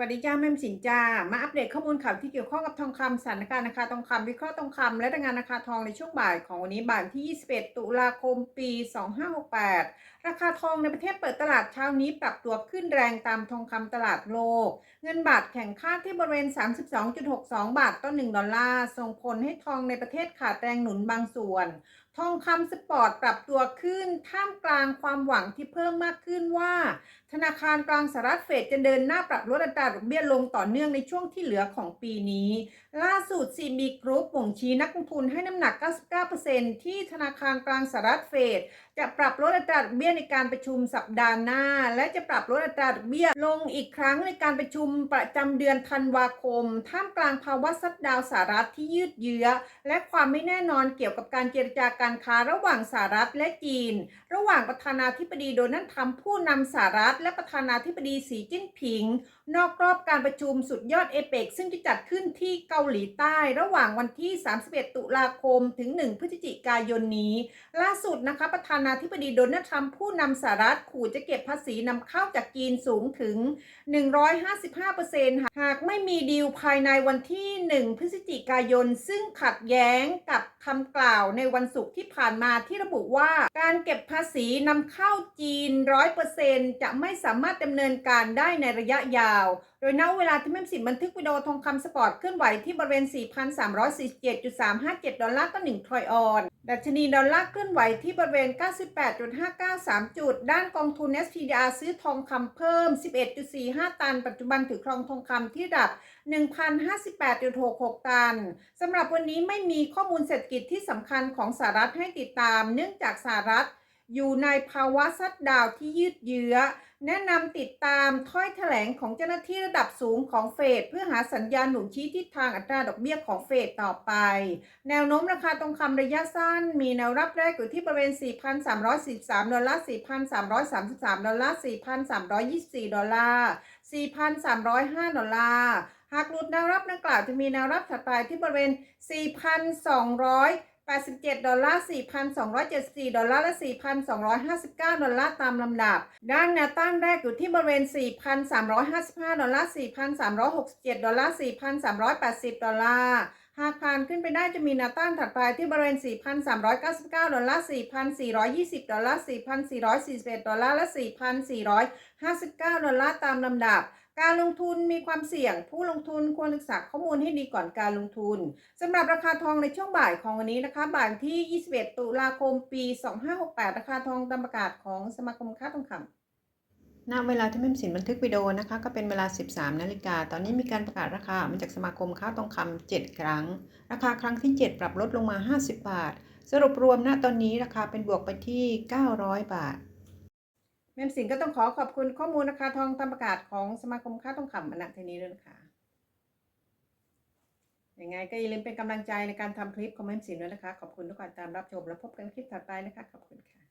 วัสดีจ้าแม่มสินจ้า มาอัปเดตข้อมูลข่าวที่เกี่ยวข้องกับทองคำสถานการณ์ราคาทองคำวิเคราะห์ทองคำและรายงานราคาทองในช่วงบ่ายของวันนี้บ่ายที่ 21 ตุลาคม ปี 2568 ราคาทองในประเทศเปิดตลาดเช้านี้ปรับตัวขึ้นแรงตามทองคำตลาดโลก เงินบาทแข่งค่าที่บริเวณ 32.62 บาทต่อ1ดอลลาร์ส่งผลให้ทองในประเทศขาดแรงหนุนบางส่วน ทองคำสปอร์ตปรับตัวขึ้น ท่ามกลางความหวังที่เพิ่มมากขึ้นว่า ธนาคารกลางสหรัฐเฟดจะเดินหน้าปรับลดอัตราดอกเบี้ยลงต่อเนื่องในช่วงที่เหลือของปีนี้ ล่าสุด CB Group บ่งชี้นักลงทุนให้น้ำหนัก 99%ที่ธนาคารกลางสหรัฐเฟดจะปรับลดอัตราดอกเบี้ยในการประชุมสัปดาห์หน้า และจะปรับลดอัตราดอกเบี้ยลงอีกครั้งในการประชุมประจำเดือนธันวาคม ท่ามกลางภาวะซัดดาวสหรัฐที่ยืดเยื้อ และความไม่แน่นอนเกี่ยวกับการเจรจาการค้าระหว่างสหรัฐและจีน ระหว่างประธานาธิบดีโดนัลด์ทรัมป์ผู้นำสหรัฐ และประธานาธิบดีสีจิ้นผิง นอกรอบการประชุมสุดยอดเอเปกซึ่งจะจัดขึ้นที่เกาหลีใต้ ระหว่างวันที่ 31 ตุลาคมถึง 1 พฤศจิกายนนี้ ล่าสุดนะคะประธานาธิบดีโดนัลด์ทรัมป์ผู้นำสหรัฐขู่จะเก็บภาษีนำเข้าจากจีนสูงถึง 155%หากไม่มีดีลภายในวันที่ 1 พฤศจิกายน ซึ่งขัดแย้งกับคำกล่าวในวันศุกร์ที่ผ่านมาที่ระบุว่า การเก็บภาษีนำเข้าจีน 100%จะไม่สามารถดำเนินการได้ในระยะยาวโดยณเวลาที่แม่มสินบันทึกวิดีโอทองคำสปอร์ตเคลื่อนไหวที่บริเวณ 4,347.357 ดอลลาร์ต่อ1ทรอยออนดัชนีดอลลาร์เคลื่อนไหวที่บริเวณ 98.593 จุด ด้านกองทุน SPDR ซื้อทองคำเพิ่ม 11.45 ตัน ปัจจุบันถือครองทองคำที่ระดับ 1,058.66 ตัน สำหรับวันนี้ไม่มีข้อมูลเศรษฐกิจที่สำคัญของสหรัฐให้ติดตาม เนื่องจากสหรัฐ อยู่ในภาวะซัดดาวที่ยืดเยื้อ แนะนำติดตามถ้อยแถลงของเจ้าหน้าที่ระดับสูงของเฟดเพื่อหาสัญญาณหนุนชี้ทิศทางอัตราดอกเบี้ยของเฟดต่อไป แนวโน้มราคาทองคำระยะสั้น มีแนวรับแรกอยู่ที่บริเวณ 4,343 ดอลลาร์ 4,333 ดอลลาร์ 4,324 ดอลลาร์ 4,305 ดอลลาร์ หากหลุดแนวรับดังกล่าวจะมีแนวรับถัดไปที่บริเวณ 4,200 87 ดอลลาร์ 4,274 ดอลลาร์และ 4,259 ดอลลาร์ตามลำดับ ด้านแนวตั้งแรกอยู่ที่บริเวณ 4,355 ดอลลาร์ 4,367 ดอลลาร์ 4,380 ดอลลาร์ หากผ่านขึ้นไปได้จะมีแนวต้านถัดไปที่บริเวณ 4,399 ดอลลาร์ 4,420 ดอลลาร์ 4,441 ดอลลาร์และ 4,459 ดอลลาร์ตามลำดับ การลงทุนมีความเสี่ยง ผู้ลงทุนควรศึกษาข้อมูลให้ดีก่อนการลงทุนสำหรับราคาทองในช่วงบ่ายของวันนี้นะคะ บ่ายที่ 21 ตุลาคม ปี 2568 ราคาทองตามประกาศของสมาคมค้าทองคำ ณเวลาที่แม่สินบันทึกวิดีโอนะคะ ก็เป็นเวลา 13 นาฬิกา ตอนนี้มีการประกาศราคามาจากสมาคมค้าทองคำ7ครั้ง ราคาครั้งที่ 7 ปรับลดลงมา 50 บาท สรุปรวมณตอนนี้ราคาเป็นบวกไปที่ 900 บาท แม่สินก็ต้องขอขอบคุณข้อมูลราคาทองตามประกาศของสมาคมค้าทองคำมาณที่นี้ด้วยนะคะยังไงก็อย่าลืมเป็นกำลังใจในการทำคลิปของแม่สินด้วยนะคะ ขอบคุณทุกการตามรับชม แล้วพบกันคลิปถัดไปนะคะ ขอบคุณค่ะ